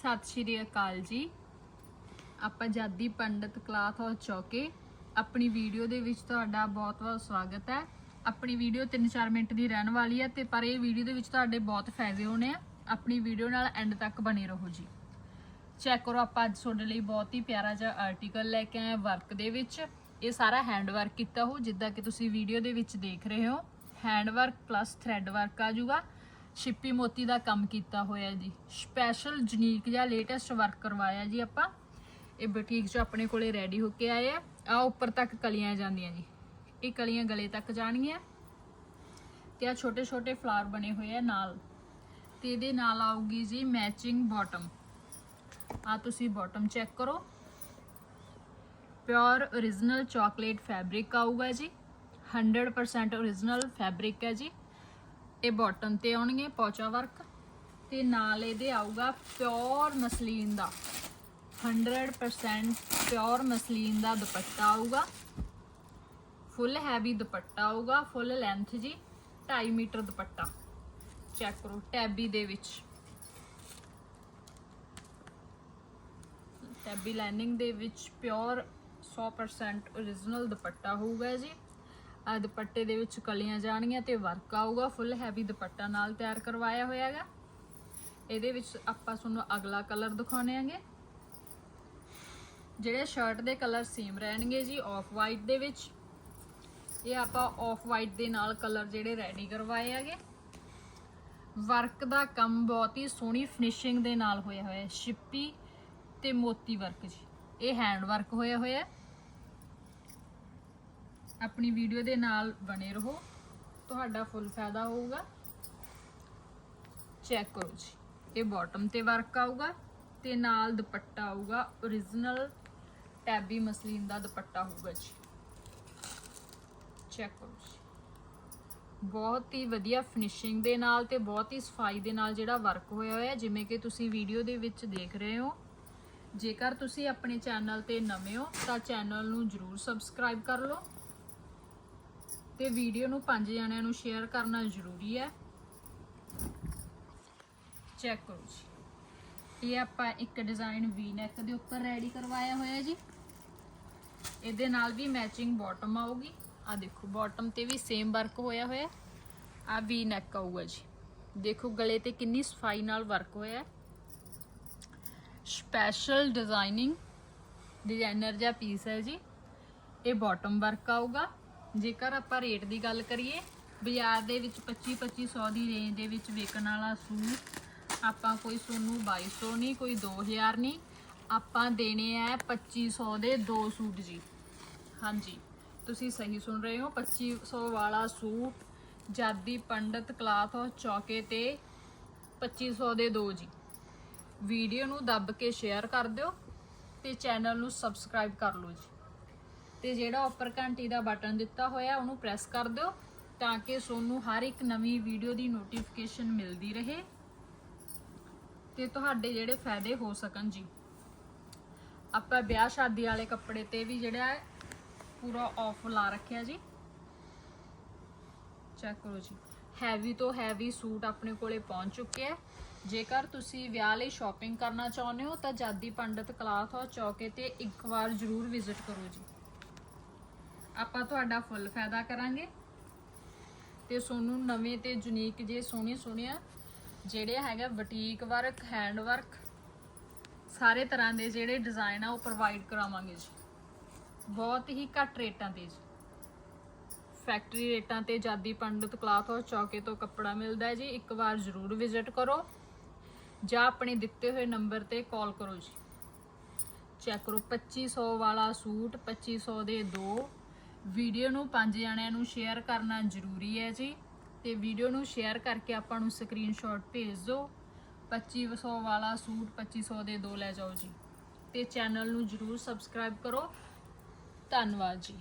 ਸਤਿ ਸ਼੍ਰੀ ਅਕਾਲ ਜੀ। ਆਪਾਂ ਜਾਦੀ ਪੰਡਤ ਕਲਾਥ ਹਾਊਸ ਚੌਕੇ। ਆਪਣੀ ਵੀਡੀਓ ਦੇ ਵਿੱਚ ਤੁਹਾਡਾ ਬਹੁਤ-ਬਹੁਤ ਸਵਾਗਤ ਹੈ। ਆਪਣੀ ਵੀਡੀਓ 3-4 ਮਿੰਟ ਦੀ ਰਹਿਣ ਵਾਲੀ ਹੈ ਤੇ ਪਰ ਇਹ ਵੀਡੀਓ ਦੇ ਵਿੱਚ ਤੁਹਾਡੇ ਬਹੁਤ ਫਾਇਦੇ ਹੋਣੇ ਆ। ਆਪਣੀ ਵੀਡੀਓ ਨਾਲ ਐਂਡ ਤੱਕ ਬਣੇ ਰਹੋ ਜੀ। ਚੈੱਕ ਕਰੋ ਆਪਾਂ ਅੱਜ ਤੁਹਾਡੇ ਲਈ ਬਹੁਤ ਹੀ ਪਿਆਰਾ ਜਿਹਾ ਆਰਟੀਕਲ ਲੈ ਕੇ ਆਏ ਵਰਕ ਦੇ ਵਿੱਚ। ਇਹ ਸਾਰਾ ਹੈਂਡ ਵਰਕ ਕੀਤਾ ਹੋ ਜਿੱਦਾਂ ਕਿ ਤੁਸੀਂ ਵੀਡੀਓ ਦੇ ਵਿੱਚ ਦੇਖ ਰਹੇ ਹੋ। Hand work plus thread work ਆ ਜੂਗਾ ਛਿੱਪੀ ਮੋਤੀ ਦਾ ਕੰਮ ਕੀਤਾ ਹੋਇਆ ਜੀ। ਸਪੈਸ਼ਲ ਜਨੀਕ ਜਾਂ ਲੇਟੈਸਟ ਵਰਕ ਕਰਵਾਇਆ ਜੀ ਆਪਾਂ। ਇਹ ਬੁਟੀਕ 'ਚ ਆਪਣੇ ਕੋਲੇ ਰੈਡੀ ਹੋ ਕੇ ਆਏ ਆ। ਆ ਉੱਪਰ ਤੱਕ ਕਲੀਆਂ ਜਾਂਦੀਆਂ ਜੀ। ਇਹ ਕਲੀਆਂ ਗਲੇ ਤੱਕ ਜਾਣਗੀਆਂ। ਤੇ ਆ ਛੋਟੇ ਛੋਟੇ ਫਲਾਰ ਬਣੇ ਹੋਏ ਆ ਨਾਲ। ਤੇ ਇਹਦੇ ਨਾਲ ਆਊਗੀ ਜੀ ਮੈਚਿੰਗ ਬਾਟਮ ਆ ਤੁਸੀਂ ਬਾਟਮ ਚੈੱਕ ਕਰੋ। ਪਿਓਰ origignal ਚਾਕਲੇਟ ਫੈਬਰਿਕ ਆਊਗਾ ਜੀ। 100% origignal ਫੈਬਰਿਕ ਹੈ ਜੀ। ਇਹ ਬਾਟਮ ਤੇ ਆਉਣਗੇ ਪੌਚਾ ਵਰਕ ਤੇ ਨਾਲ ਇਹਦੇ ਆਊਗਾ ਪਿਓਰ ਮਸਲੀਨ ਦਾ। 100% ਪਿਓਰ ਮਸਲੀਨ ਦਾ ਦੁਪੱਟਾ ਆਊਗਾ। ਫੁੱਲ ਹੈਵੀ ਦੁਪੱਟਾ ਆਊਗਾ, ਫੁੱਲ ਲੈਂਥ ਜੀ 2.5 ਮੀਟਰ ਦੁਪੱਟਾ। ਚੈੱਕ ਕਰੋ ਟੈਬੀ ਦੇ ਵਿੱਚ। ਟੈਬੀ ਲਾਈਨਿੰਗ ਦੇ ਵਿੱਚ ਪਿਓਰ 100% origignal ਦੁਪੱਟਾ ਹੋਊਗਾ ਜੀ। ਆ ਦੁਪੱਟੇ ਦੇ ਵਿੱਚ ਕਲੀਆਂ ਜਾਣਗੀਆਂ ਤੇ ਵਰਕ ਆਊਗਾ ਫੁੱਲ ਹੈਵੀ ਦੁਪੱਟਾ ਨਾਲ ਤਿਆਰ ਕਰਵਾਇਆ ਹੋਇਆ ਹੈਗਾ। ਇਹਦੇ ਵਿੱਚ ਆਪਾਂ ਤੁਹਾਨੂੰ ਅਗਲਾ ਕਲਰ ਦਿਖਾਉਣੇ ਆਂਗੇ ਜਿਹੜੇ ਸ਼ਰਟ ਦੇ ਕਲਰ ਸੇਮ ਰਹਿਣਗੇ ਜੀ ਆਫ ਵਾਈਟ ਦੇ ਵਿੱਚ। ਇਹ ਆਪਾਂ ਆਫ ਵਾਈਟ ਦੇ ਨਾਲ ਕਲਰ ਜਿਹੜੇ ਰੈਡੀ ਕਰਵਾਏ ਹੈਗੇ। ਵਰਕ ਦਾ ਕੰਮ ਬਹੁਤ ਹੀ ਸੋਹਣੀ ਫਿਨਿਸ਼ਿੰਗ ਦੇ ਨਾਲ ਹੋਇਆ ਹੋਇਆ ਹੈ ਸ਼ਿੱਪੀ ਤੇ ਮੋਤੀ ਵਰਕ ਜੀ। ਇਹ ਹੈਂਡ ਵਰਕ ਹੋਇਆ ਹੋਇਆ ਹੈ। ਆਪਣੀ ਵੀਡੀਓ ਦੇ ਨਾਲ ਬਣੇ ਰਹੋ। ਤੁਹਾਡਾ ਫੁੱਲ ਫਾਇਦਾ ਹੋਊਗਾ। ਚੈੱਕ ਕਰੋ ਜੀ। ਇਹ ਬਾਟਮ ਤੇ ਵਰਕ ਆਊਗਾ ਤੇ ਨਾਲ ਦੁਪੱਟਾ ਆਊਗਾ। Origignal ਟੈਬੀ ਮਸਲੀਨ ਦਾ ਦੁਪੱਟਾ ਹੋਊਗਾ ਜੀ। ਚੈੱਕ ਕਰੋ ਜੀ। ਬਹੁਤ ਹੀ ਵਧੀਆ ਫਿਨਿਸ਼ਿੰਗ ਦੇ ਨਾਲ ਤੇ ਬਹੁਤ ਹੀ ਸਫ਼ਾਈ ਦੇ ਨਾਲ ਜਿਹੜਾ ਵਰਕ ਹੋਇਆ ਹੋਇਆ, ਜਿਵੇਂ ਕਿ ਤੁਸੀਂ ਵੀਡੀਓ ਦੇ ਵਿੱਚ ਦੇਖ ਰਹੇ ਹੋ। ਜੇਕਰ ਤੁਸੀਂ ਆਪਣੇ ਚੈਨਲ ਤੇ ਨਵੇਂ ਹੋ, ਤਾਂ ਚੈਨਲ ਨੂੰ ਜਰੂਰ ਸਬਸਕ੍ਰਾਈਬ ਕਰ ਲਓ। ਤੇ ਵੀਡੀਓ ਨੂੰ ਪੰਜ ਜਣਿਆਂ ਨੂੰ ਸ਼ੇਅਰ ਕਰਨਾ ਜ਼ਰੂਰੀ ਹੈ। ਚੈੱਕ ਕਰੋ ਜੀ। ਇਹ ਆਪਾਂ ਇੱਕ ਡਿਜ਼ਾਈਨ ਵੀ ਨੈਕ ਦੇ ਉੱਪਰ ਰੈਡੀ ਕਰਵਾਇਆ ਹੋਇਆ ਜੀ। ਇਹਦੇ ਨਾਲ ਵੀ ਮੈਚਿੰਗ ਬਾਟਮ ਆਊਗੀ। ਆ ਦੇਖੋ ਬਾਟਮ ਤੇ ਵੀ ਸੇਮ ਵਰਕ ਹੋਇਆ ਹੋਇਆ। ਆ ਵੀ ਨੈਕ ਆਊਗਾ ਜੀ। ਦੇਖੋ, ਗਲੇ ਤੇ ਕਿੰਨੀ ਸਫ਼ਾਈ ਨਾਲ ਵਰਕ ਹੋਇਆ ਸਪੈਸ਼ਲ ਡਿਜ਼ਾਈਨਿੰਗ ਡਿਜ਼ਾਈਨਰ ਜਿਹਾ ਪੀਸ ਹੈ ਜੀ। ਇਹ ਬਾਟਮ ਵਰਕ ਆਊਗਾ। ਜੇਕਰ ਆਪਾਂ ਰੇਟ ਦੀ ਗੱਲ ਕਰੀਏ, ਬਾਜ਼ਾਰ ਦੇ ਵਿੱਚ 25 2500 ਦੀ ਰੇਂਜ ਦੇ ਵਿੱਚ ਵਿਕਣ ਵਾਲਾ ਸੂਟ, ਆਪਾਂ ਕੋਈ ਸੋਨੂੰ 2200 ਨਹੀਂ, ਕੋਈ 2000 ਨਹੀਂ, ਆਪਾਂ ਦੇਣੇ ਆ 2500 ਦੇ ਦੋ ਸੂਟ ਜੀ। ਹਾਂਜੀ, ਤੁਸੀਂ ਸਹੀ ਸੁਣ ਰਹੇ ਹੋ 2500 ਵਾਲਾ ਸੂਟ, ਜਾਦੀ ਪੰਡਤ ਕਲਾਥ ਹਾਊਸ ਚੌਕੇ ਤੇ 2500 ਦੇ ਦੋ ਜੀ। ਵੀਡੀਓ ਨੂੰ ਦੱਬ ਕੇ ਸ਼ੇਅਰ ਕਰ ਦਿਓ ਤੇ ਚੈਨਲ ਨੂੰ ਸਬਸਕ੍ਰਾਈਬ ਕਰ ਲਓ ਜੀ। ਤੇ ਜਿਹੜਾ ਉੱਪਰ ਘੰਟੀ ਦਾ ਬਟਨ ਦਿੱਤਾ ਹੋਇਆ, ਉਹਨੂੰ ਪ੍ਰੈਸ ਕਰ ਦਿਓ ਤਾਂ ਕਿ ਤੁਹਾਨੂੰ ਹਰ ਇੱਕ ਨਵੀਂ ਵੀਡੀਓ ਦੀ ਨੋਟੀਫਿਕੇਸ਼ਨ ਮਿਲਦੀ ਰਹੇ ਤੇ ਤੁਹਾਡੇ ਜਿਹੜੇ ਫਾਇਦੇ ਹੋ ਸਕਣ ਜੀ। ਆਪਾਂ ਵਿਆਹ ਸ਼ਾਦੀ ਵਾਲੇ ਕੱਪੜੇ ਤੇ ਵੀ ਜਿਹੜਾ ਹੈ, ਪੂਰਾ ਆਫ ਲਾ ਰੱਖਿਆ ਜੀ। ਚੈੱਕ ਕਰੋ ਜੀ। ਹੈਵੀ ਤੋਂ ਹੈਵੀ ਸੂਟ ਆਪਣੇ ਕੋਲੇ ਪਹੁੰਚ ਚੁੱਕੇ ਹੈ। ਜੇਕਰ ਤੁਸੀਂ ਵਿਆਹ ਲਈ ਸ਼ਾਪਿੰਗ ਕਰਨਾ ਚਾਹੁੰਦੇ ਹੋ ਤਾਂ ਜਾਦੀ ਪੰਡਤ ਕਲਾਥ ਹਾਊਸ ਚੌਕੇ ਤੇ ਇੱਕ ਵਾਰ ਜ਼ਰੂਰ ਵਿਜ਼ਿਟ ਕਰੋ ਜੀ। ਆਪਾਂ ਤੁਹਾਡਾ ਫੁੱਲ ਫਾਇਦਾ ਕਰਾਂਗੇ। ਤੇ ਤੁਹਾਨੂੰ ਨਵੇਂ ਤੇ ਯੂਨੀਕ ਜੇ ਸੋਹਣੇ ਸੋਹਣੀਆਂ, ਜਿਹੜੇ ਹੈਗਾ ਬੁਟੀਕ ਵਰਕ ਹੈਂਡ ਵਰਕ ਸਾਰੇ ਤਰ੍ਹਾਂ ਦੇ ਜਿਹੜੇ ਡਿਜ਼ਾਈਨ ਆ ਉਹ ਪ੍ਰੋਵਾਈਡ ਕਰਾਵਾਂਗੇ ਜੀ। ਬਹੁਤ ਹੀ ਘੱਟ ਰੇਟਾਂ ਤੇ ਜੀ। ਫੈਕਟਰੀ ਰੇਟਾਂ ਤੇ ਜਾਦੀ ਪੰਡਤ ਕਲਾਥ ਹਾਊਸ ਚੌਕੇ ਤੋਂ ਕੱਪੜਾ ਮਿਲਦਾ ਹੈ ਜੀ, ਇੱਕ ਵਾਰ ਜ਼ਰੂਰ ਵਿਜ਼ਿਟ ਕਰੋ। ਜਾਂ ਆਪਣੇ ਦਿੱਤੇ ਹੋਏ ਨੰਬਰ ਤੇ ਕਾਲ ਕਰੋ ਜੀ। ਚੈੱਕ ਕਰੋ 2500 ਵਾਲਾ ਸੂਟ 2500 ਦੇ ਦੋ। ਵੀਡੀਓ ਨੂੰ ਪੰਜ ਜਣਿਆਂ ਨੂੰ ਸ਼ੇਅਰ ਕਰਨਾ ਜ਼ਰੂਰੀ ਹੈ ਜੀ। ਤੇ ਵੀਡੀਓ ਨੂੰ ਸ਼ੇਅਰ ਕਰਕੇ ਆਪਾਂ ਨੂੰ ਸਕਰੀਨਸ਼ਾਟ ਭੇਜ ਦਿਓ। 2500 ਵਾਲਾ ਸੂਟ 2500 ਦੇ ਦੋ ਲੈ ਜਾਓ ਜੀ। ਤੇ ਚੈਨਲ ਨੂੰ ਜਰੂਰ ਸਬਸਕ੍ਰਾਈਬ ਕਰੋ। ਧੰਨਵਾਦ ਜੀ।